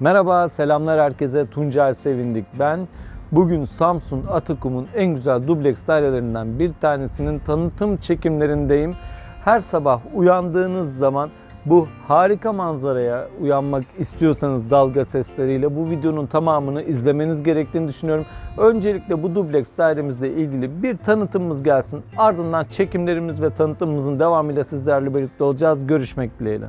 Merhaba, selamlar herkese. Tuncay Sevindik ben. Bugün Samsun Atakum'un en güzel dubleks dairelerinden bir tanesinin tanıtım çekimlerindeyim. Her sabah uyandığınız zaman bu harika manzaraya uyanmak istiyorsanız dalga sesleriyle bu videonun tamamını izlemeniz gerektiğini düşünüyorum. Öncelikle bu dubleks dairemizle ilgili bir tanıtımımız gelsin. Ardından çekimlerimiz ve tanıtımımızın devamıyla sizlerle birlikte olacağız. Görüşmek dileğiyle.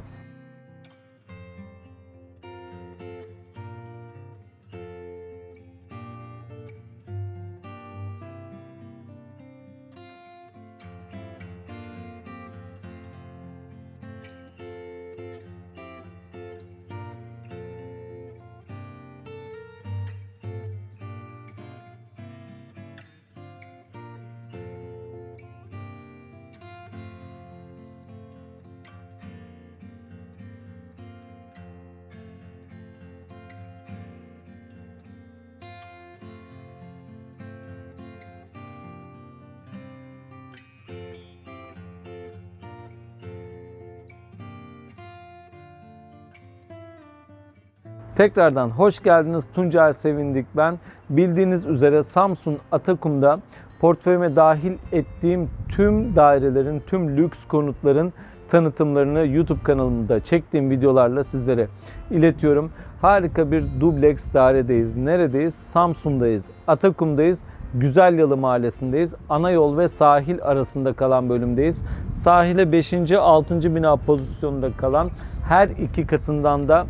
Tekrardan hoş geldiniz. Tuncay Sevindik ben. Bildiğiniz üzere Samsun Atakum'da portföyüme dahil ettiğim tüm dairelerin, tüm lüks konutların tanıtımlarını YouTube kanalımda çektiğim videolarla sizlere iletiyorum. Harika bir dubleks dairedeyiz. Neredeyiz? Samsun'dayız. Atakum'dayız. Güzelyalı Mahallesi'ndeyiz. Ana yol ve sahil arasında kalan bölümdeyiz. Sahile 5. 6. bina pozisyonunda kalan her iki katından da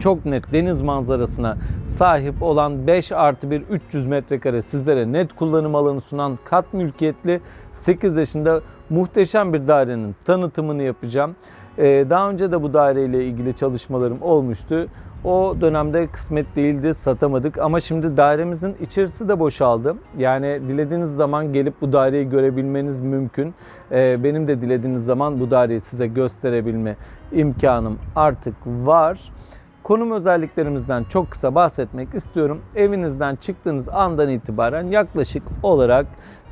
çok net deniz manzarasına sahip olan 5 artı 1 300 metrekare sizlere net kullanım alanı sunan kat mülkiyetli 8 yaşında muhteşem bir dairenin tanıtımını yapacağım. Ee, daha önce de bu daireyle ilgili çalışmalarım olmuştu. O dönemde kısmet değildi, satamadık ama şimdi dairemizin içerisi de boşaldı. Yani dilediğiniz zaman gelip bu daireyi görebilmeniz mümkün. Ee, benim de dilediğiniz zaman bu daireyi size gösterebilme imkanım artık var. Konum özelliklerimizden çok kısa bahsetmek istiyorum. Evinizden çıktığınız andan itibaren yaklaşık olarak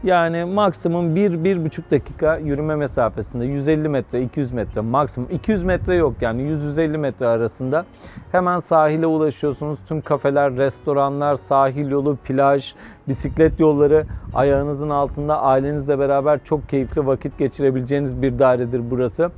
yani maksimum 1-1,5 dakika yürüme mesafesinde 150 metre 200 metre maksimum 200 metre yok yani 100-150 metre arasında hemen sahile ulaşıyorsunuz. Tüm kafeler, restoranlar, sahil yolu, plaj, bisiklet yolları ayağınızın altında ailenizle beraber çok keyifli vakit geçirebileceğiniz bir dairedir burası.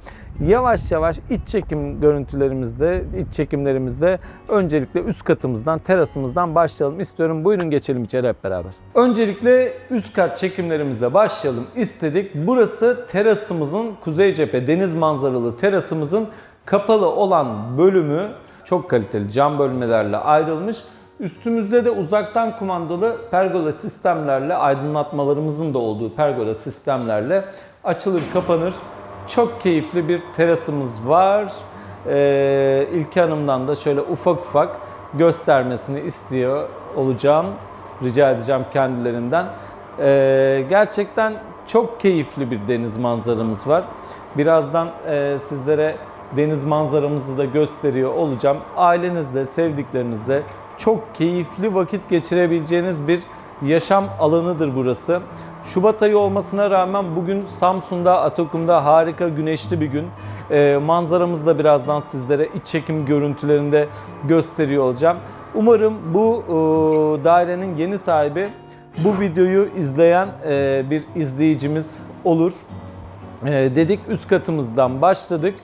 Yavaş yavaş iç çekim görüntülerimizde, iç çekimlerimizde öncelikle üst katımızdan, terasımızdan başlayalım istiyorum. Buyurun geçelim içeri hep beraber. Öncelikle üst kat çekimlerimizle başlayalım istedik. Burası terasımızın kuzey cephe deniz manzaralı terasımızın kapalı olan bölümü çok kaliteli cam bölmelerle ayrılmış. Üstümüzde de uzaktan kumandalı pergola sistemlerle aydınlatmalarımızın da olduğu pergola sistemlerle açılır kapanır. Çok keyifli bir terasımız var. Ee, İlki Hanım'dan da şöyle ufak ufak göstermesini istiyor olacağım. Rica edeceğim kendilerinden. Ee, gerçekten çok keyifli bir deniz manzaramız var. Birazdan e, sizlere deniz manzaramızı da gösteriyor olacağım. Ailenizle, sevdiklerinizle çok keyifli vakit geçirebileceğiniz bir yaşam alanıdır burası. Şubat ayı olmasına rağmen bugün Samsun'da, Atakum'da harika güneşli bir gün. Ee, manzaramızı da birazdan sizlere iç çekim görüntülerinde gösteriyor olacağım. Umarım bu e, dairenin yeni sahibi bu videoyu izleyen e, bir izleyicimiz olur. E, dedik üst katımızdan başladık.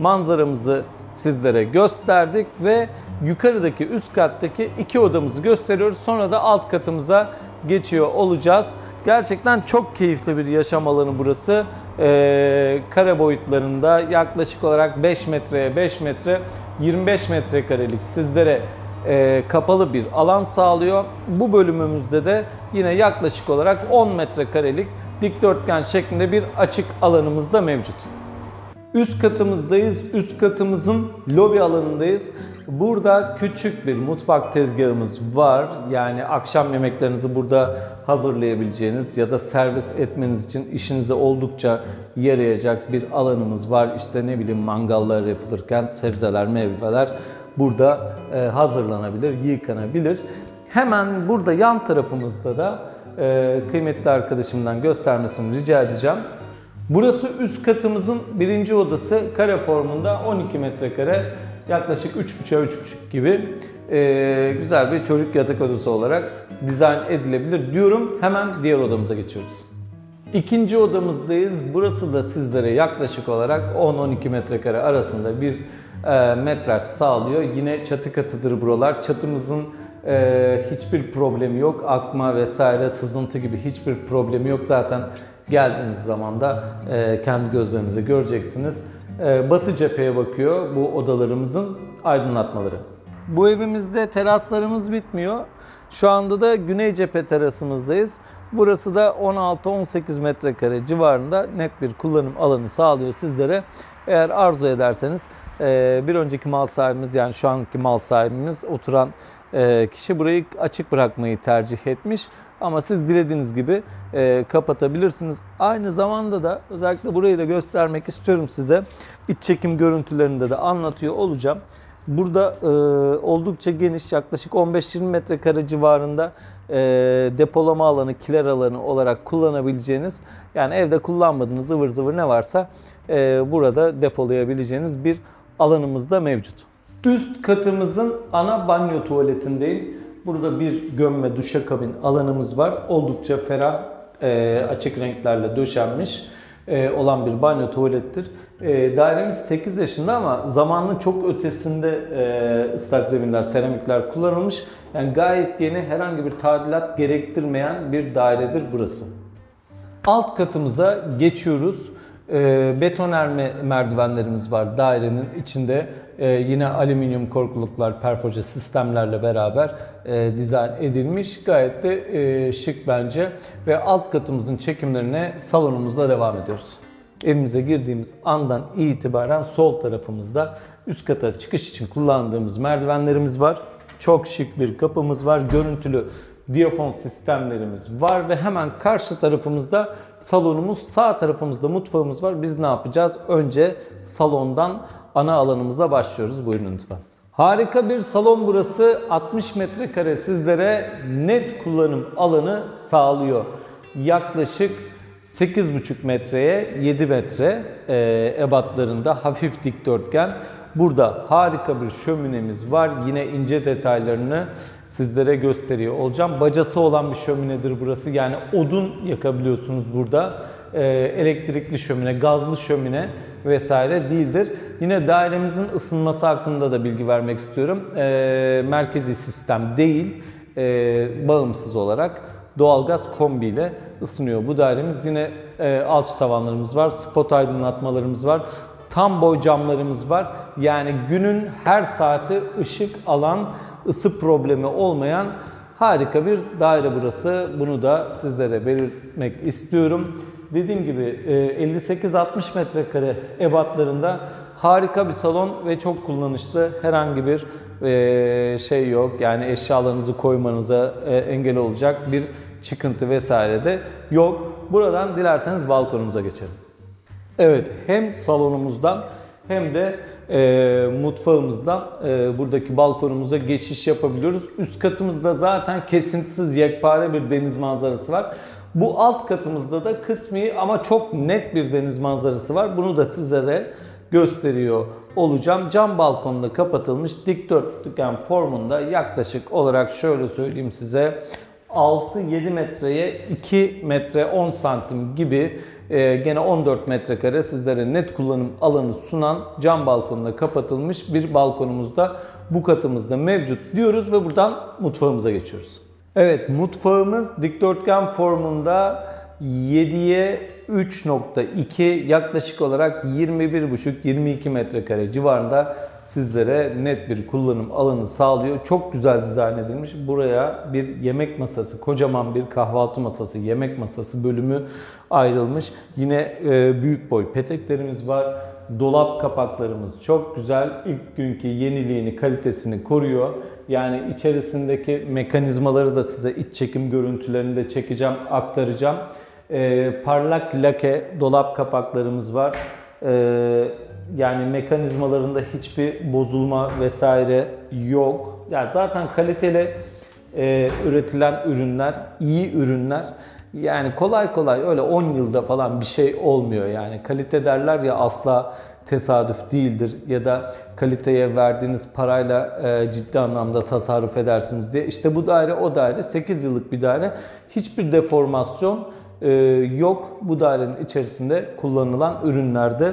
Manzaramızı sizlere gösterdik ve yukarıdaki üst kattaki iki odamızı gösteriyoruz. Sonra da alt katımıza geçiyor olacağız. Gerçekten çok keyifli bir yaşam alanı burası. Ee, kare boyutlarında yaklaşık olarak 5 metreye 5 metre 25 metrekarelik sizlere e, kapalı bir alan sağlıyor. Bu bölümümüzde de yine yaklaşık olarak 10 metrekarelik dikdörtgen şeklinde bir açık alanımız da mevcut. Üst katımızdayız. Üst katımızın lobi alanındayız. Burada küçük bir mutfak tezgahımız var. Yani akşam yemeklerinizi burada hazırlayabileceğiniz ya da servis etmeniz için işinize oldukça yarayacak bir alanımız var. İşte ne bileyim mangallar yapılırken sebzeler, meyveler burada e, hazırlanabilir, yıkanabilir. Hemen burada yan tarafımızda da e, kıymetli arkadaşımdan göstermesini rica edeceğim. Burası üst katımızın birinci odası kare formunda 12 metrekare yaklaşık 3.5'a 3.5 gibi e, güzel bir çocuk yatak odası olarak dizayn edilebilir diyorum. Hemen diğer odamıza geçiyoruz. İkinci odamızdayız. Burası da sizlere yaklaşık olarak 10-12 metrekare arasında bir e, metraj sağlıyor. Yine çatı katıdır buralar. Çatımızın e, hiçbir problemi yok. Akma vesaire sızıntı gibi hiçbir problemi yok. Zaten geldiğiniz zaman da e, kendi gözlerinizle göreceksiniz. E, batı cepheye bakıyor bu odalarımızın aydınlatmaları. Bu evimizde teraslarımız bitmiyor. Şu anda da güney cephe terasımızdayız. Burası da 16-18 metrekare civarında net bir kullanım alanı sağlıyor sizlere. Eğer arzu ederseniz e, bir önceki mal sahibimiz yani şu anki mal sahibimiz oturan e, kişi burayı açık bırakmayı tercih etmiş. Ama siz dilediğiniz gibi e, kapatabilirsiniz. Aynı zamanda da özellikle burayı da göstermek istiyorum size. İç çekim görüntülerinde de anlatıyor olacağım. Burada e, oldukça geniş yaklaşık 15-20 metrekare civarında e, depolama alanı, kiler alanı olarak kullanabileceğiniz yani evde kullanmadığınız ıvır zıvır ne varsa e, burada depolayabileceğiniz bir alanımız da mevcut. Üst katımızın ana banyo tuvaletindeyim. Burada bir gömme duşakabin alanımız var. Oldukça ferah, e, açık renklerle döşenmiş e, olan bir banyo tuvalettir. E, dairemiz 8 yaşında ama zamanın çok ötesinde e, ıslak zeminler, seramikler kullanılmış. Yani gayet yeni, herhangi bir tadilat gerektirmeyen bir dairedir burası. Alt katımıza geçiyoruz. E, betonerme merdivenlerimiz var dairenin içinde. E, yine alüminyum korkuluklar, perfoje sistemlerle beraber e, dizayn edilmiş. Gayet de e, şık bence. Ve alt katımızın çekimlerine salonumuzda devam ediyoruz. Evimize girdiğimiz andan itibaren sol tarafımızda üst kata çıkış için kullandığımız merdivenlerimiz var. Çok şık bir kapımız var. Görüntülü diyafon sistemlerimiz var ve hemen karşı tarafımızda salonumuz, sağ tarafımızda mutfağımız var. Biz ne yapacağız? Önce salondan ana alanımızla başlıyoruz. Buyurun lütfen. Harika bir salon burası. 60 metrekare sizlere net kullanım alanı sağlıyor. Yaklaşık 8,5 metreye 7 metre e, ebatlarında hafif dikdörtgen. Burada harika bir şöminemiz var. Yine ince detaylarını sizlere gösteriyor olacağım. Bacası olan bir şöminedir burası. Yani odun yakabiliyorsunuz burada. E, elektrikli şömine, gazlı şömine vesaire değildir. Yine dairemizin ısınması hakkında da bilgi vermek istiyorum. E, merkezi sistem değil, e, bağımsız olarak doğalgaz kombi ile ısınıyor. Bu dairemiz yine alç tavanlarımız var, spot aydınlatmalarımız var. Tam boy camlarımız var. Yani günün her saati ışık alan, ısı problemi olmayan harika bir daire burası. Bunu da sizlere belirtmek istiyorum. Dediğim gibi e, 58-60 metrekare ebatlarında harika bir salon ve çok kullanışlı. Herhangi bir e, şey yok. Yani eşyalarınızı koymanıza e, engel olacak bir çıkıntı vesaire de yok. Buradan dilerseniz balkonumuza geçelim. Evet, hem salonumuzdan hem de e, mutfağımızdan e, buradaki balkonumuza geçiş yapabiliyoruz. Üst katımızda zaten kesintisiz yekpare bir deniz manzarası var. Bu alt katımızda da kısmi ama çok net bir deniz manzarası var. Bunu da sizlere gösteriyor olacağım. Cam balkonda kapatılmış dikdörtgen formunda yaklaşık olarak şöyle söyleyeyim size 6-7 metreye 2 metre 10 santim gibi e, gene 14 metrekare sizlere net kullanım alanı sunan cam balkonla kapatılmış bir balkonumuz da bu katımızda mevcut diyoruz ve buradan mutfağımıza geçiyoruz. Evet mutfağımız dikdörtgen formunda 7'ye 3.2 yaklaşık olarak 21,5-22 metrekare civarında sizlere net bir kullanım alanı sağlıyor. Çok güzel dizayn edilmiş. Buraya bir yemek masası, kocaman bir kahvaltı masası, yemek masası bölümü ayrılmış. Yine e, büyük boy peteklerimiz var. Dolap kapaklarımız çok güzel. İlk günkü yeniliğini, kalitesini koruyor. Yani içerisindeki mekanizmaları da size iç çekim görüntülerini de çekeceğim, aktaracağım. E, parlak lake dolap kapaklarımız var. E, yani mekanizmalarında hiçbir bozulma vesaire yok. Yani zaten kaliteli e, üretilen ürünler, iyi ürünler. Yani kolay kolay öyle 10 yılda falan bir şey olmuyor yani. Kalite derler ya asla tesadüf değildir ya da kaliteye verdiğiniz parayla e, ciddi anlamda tasarruf edersiniz diye. İşte bu daire o daire 8 yıllık bir daire. Hiçbir deformasyon e, yok bu dairenin içerisinde kullanılan ürünlerde.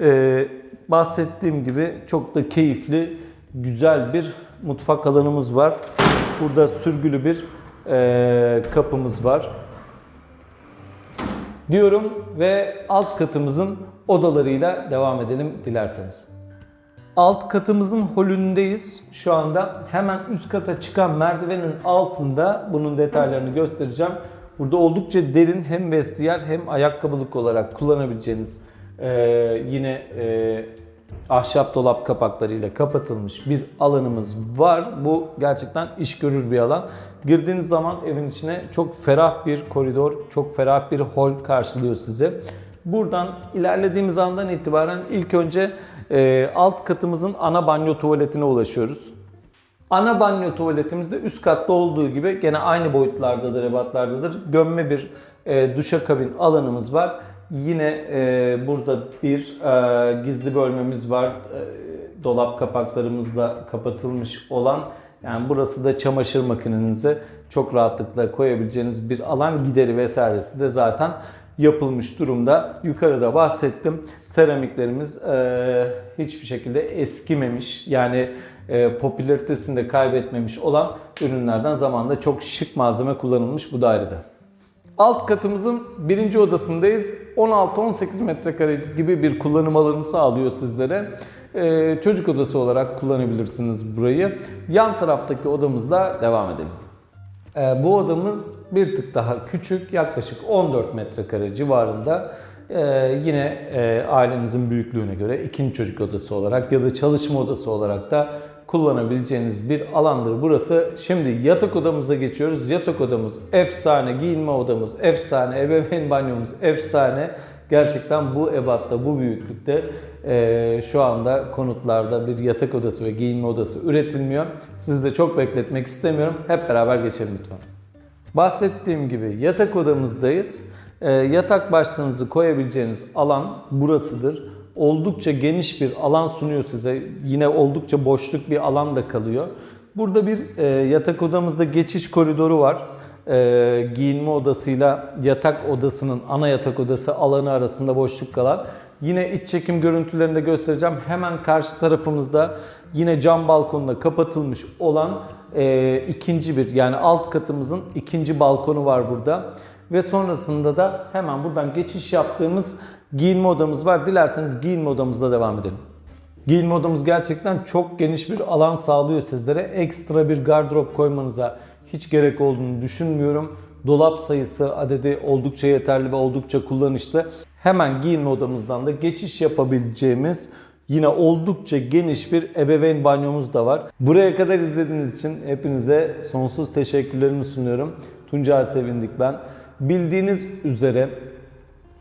E, bahsettiğim gibi çok da keyifli, güzel bir mutfak alanımız var. Burada sürgülü bir e, kapımız var diyorum ve alt katımızın odalarıyla devam edelim dilerseniz. Alt katımızın holündeyiz. Şu anda hemen üst kata çıkan merdivenin altında bunun detaylarını göstereceğim. Burada oldukça derin hem vestiyer hem ayakkabılık olarak kullanabileceğiniz e, yine e, ahşap dolap kapaklarıyla kapatılmış bir alanımız var. Bu gerçekten iş görür bir alan. Girdiğiniz zaman evin içine çok ferah bir koridor, çok ferah bir hol karşılıyor sizi. Buradan ilerlediğimiz andan itibaren ilk önce e, alt katımızın ana banyo tuvaletine ulaşıyoruz. Ana banyo tuvaletimizde üst katta olduğu gibi gene aynı boyutlardadır, ebatlardadır. Gömme bir e, duşakabin alanımız var. Yine e, burada bir e, gizli bölmemiz var. E, dolap kapaklarımızla kapatılmış olan. Yani burası da çamaşır makinenizi çok rahatlıkla koyabileceğiniz bir alan gideri vesairesi de zaten yapılmış durumda. Yukarıda bahsettim. Seramiklerimiz e, hiçbir şekilde eskimemiş. Yani e, popülaritesini de kaybetmemiş olan ürünlerden zamanında çok şık malzeme kullanılmış bu dairede. Alt katımızın birinci odasındayız. 16-18 metrekare gibi bir kullanım alanı sağlıyor sizlere. Ee, çocuk odası olarak kullanabilirsiniz burayı. Yan taraftaki odamızda devam edelim. Ee, bu odamız bir tık daha küçük, yaklaşık 14 metrekare civarında. Ee, yine e, ailemizin büyüklüğüne göre ikinci çocuk odası olarak ya da çalışma odası olarak da kullanabileceğiniz bir alandır burası. Şimdi yatak odamıza geçiyoruz. Yatak odamız efsane, giyinme odamız efsane, ebeveyn banyomuz efsane. Gerçekten bu ebatta, bu büyüklükte e, şu anda konutlarda bir yatak odası ve giyinme odası üretilmiyor. Sizi de çok bekletmek istemiyorum. Hep beraber geçelim lütfen. Bahsettiğim gibi yatak odamızdayız. E, yatak başlığınızı koyabileceğiniz alan burasıdır. Oldukça geniş bir alan sunuyor size. Yine oldukça boşluk bir alan da kalıyor. Burada bir e, yatak odamızda geçiş koridoru var. E, giyinme odasıyla yatak odasının ana yatak odası alanı arasında boşluk kalan. Yine iç çekim görüntülerini de göstereceğim. Hemen karşı tarafımızda yine cam balkonla kapatılmış olan e, ikinci bir yani alt katımızın ikinci balkonu var burada. Ve sonrasında da hemen buradan geçiş yaptığımız giyinme odamız var. Dilerseniz giyinme odamızda devam edelim. Giyinme odamız gerçekten çok geniş bir alan sağlıyor sizlere. Ekstra bir gardırop koymanıza hiç gerek olduğunu düşünmüyorum. Dolap sayısı adedi oldukça yeterli ve oldukça kullanışlı. Hemen giyinme odamızdan da geçiş yapabileceğimiz yine oldukça geniş bir ebeveyn banyomuz da var. Buraya kadar izlediğiniz için hepinize sonsuz teşekkürlerimi sunuyorum. Tuncay Sevindik ben. Bildiğiniz üzere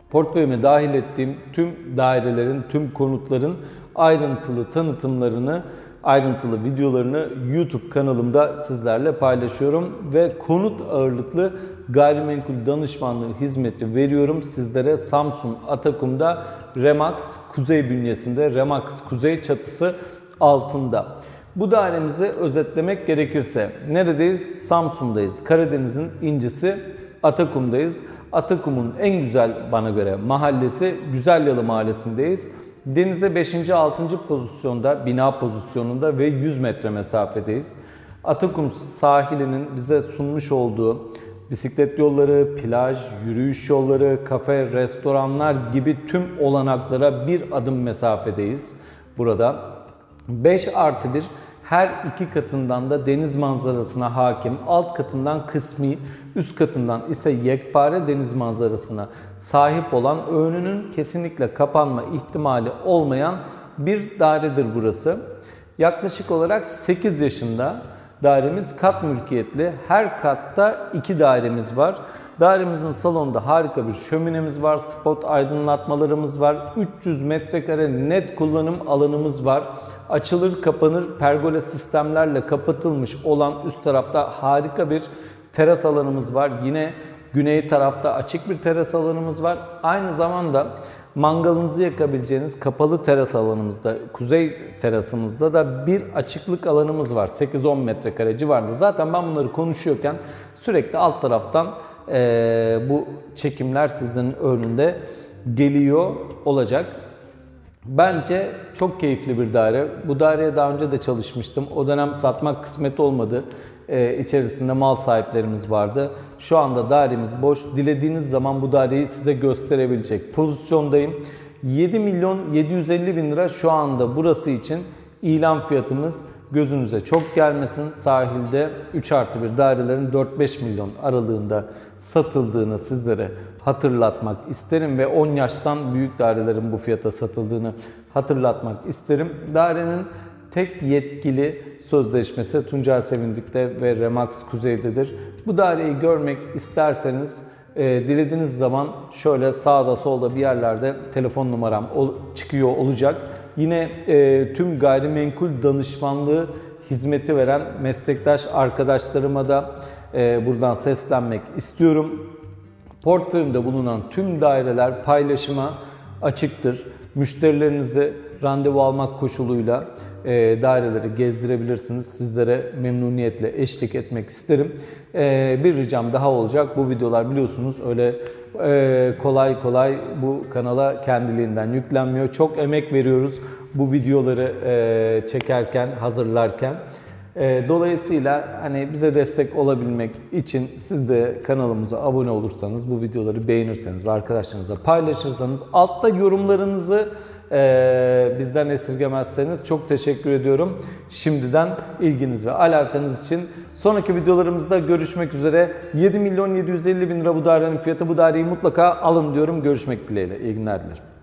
portföyüme dahil ettiğim tüm dairelerin, tüm konutların ayrıntılı tanıtımlarını, ayrıntılı videolarını YouTube kanalımda sizlerle paylaşıyorum ve konut ağırlıklı gayrimenkul danışmanlığı hizmeti veriyorum sizlere Samsun Atakum'da Remax Kuzey bünyesinde Remax Kuzey çatısı altında. Bu dairemizi özetlemek gerekirse neredeyiz? Samsun'dayız. Karadeniz'in incisi Atakum'dayız. Atakum'un en güzel bana göre mahallesi Güzelyalı Mahallesi'ndeyiz. Denize 5. 6. pozisyonda, bina pozisyonunda ve 100 metre mesafedeyiz. Atakum sahilinin bize sunmuş olduğu bisiklet yolları, plaj, yürüyüş yolları, kafe, restoranlar gibi tüm olanaklara bir adım mesafedeyiz burada. 5 artı 1 her iki katından da deniz manzarasına hakim, alt katından kısmi, üst katından ise yekpare deniz manzarasına sahip olan önünün kesinlikle kapanma ihtimali olmayan bir dairedir burası. Yaklaşık olarak 8 yaşında dairemiz kat mülkiyetli. Her katta iki dairemiz var. Dairemizin salonunda harika bir şöminemiz var, spot aydınlatmalarımız var, 300 metrekare net kullanım alanımız var. Açılır kapanır pergola sistemlerle kapatılmış olan üst tarafta harika bir teras alanımız var. Yine Güney tarafta açık bir teras alanımız var. Aynı zamanda mangalınızı yakabileceğiniz kapalı teras alanımızda, kuzey terasımızda da bir açıklık alanımız var. 8-10 metrekare civarında. Zaten ben bunları konuşuyorken sürekli alt taraftan eee, bu çekimler sizlerin önünde geliyor olacak. Bence çok keyifli bir daire. Bu daireye daha önce de çalışmıştım. O dönem satmak kısmet olmadı. Ee, içerisinde mal sahiplerimiz vardı. Şu anda dairemiz boş. Dilediğiniz zaman bu daireyi size gösterebilecek pozisyondayım. 7 milyon 750 bin lira şu anda burası için ilan fiyatımız. Gözünüze çok gelmesin. Sahilde 3 artı 1 dairelerin 4-5 milyon aralığında satıldığını sizlere hatırlatmak isterim ve 10 yaştan büyük dairelerin bu fiyata satıldığını hatırlatmak isterim. Dairenin tek yetkili sözleşmesi Tuncel Sevindik'te ve Remax Kuzey'dedir. Bu daireyi görmek isterseniz e, dilediğiniz zaman şöyle sağda solda bir yerlerde telefon numaram ol- çıkıyor olacak. Yine e, tüm gayrimenkul danışmanlığı hizmeti veren meslektaş arkadaşlarıma da e, buradan seslenmek istiyorum. Portföyümde bulunan tüm daireler paylaşıma açıktır. Müşterilerinize randevu almak koşuluyla e, daireleri gezdirebilirsiniz. Sizlere memnuniyetle eşlik etmek isterim. E, bir ricam daha olacak. Bu videolar biliyorsunuz öyle e, kolay kolay bu kanala kendiliğinden yüklenmiyor. Çok emek veriyoruz bu videoları e, çekerken, hazırlarken. Ee, Dolayısıyla hani bize destek olabilmek için siz de kanalımıza abone olursanız, bu videoları beğenirseniz ve arkadaşlarınıza paylaşırsanız, altta yorumlarınızı e, bizden esirgemezseniz çok teşekkür ediyorum. Şimdiden ilginiz ve alakanız için. Sonraki videolarımızda görüşmek üzere. 7 milyon 750 bin lira bu dairenin fiyatı. Bu daireyi mutlaka alın diyorum. Görüşmek dileğiyle. İyi günler dilerim.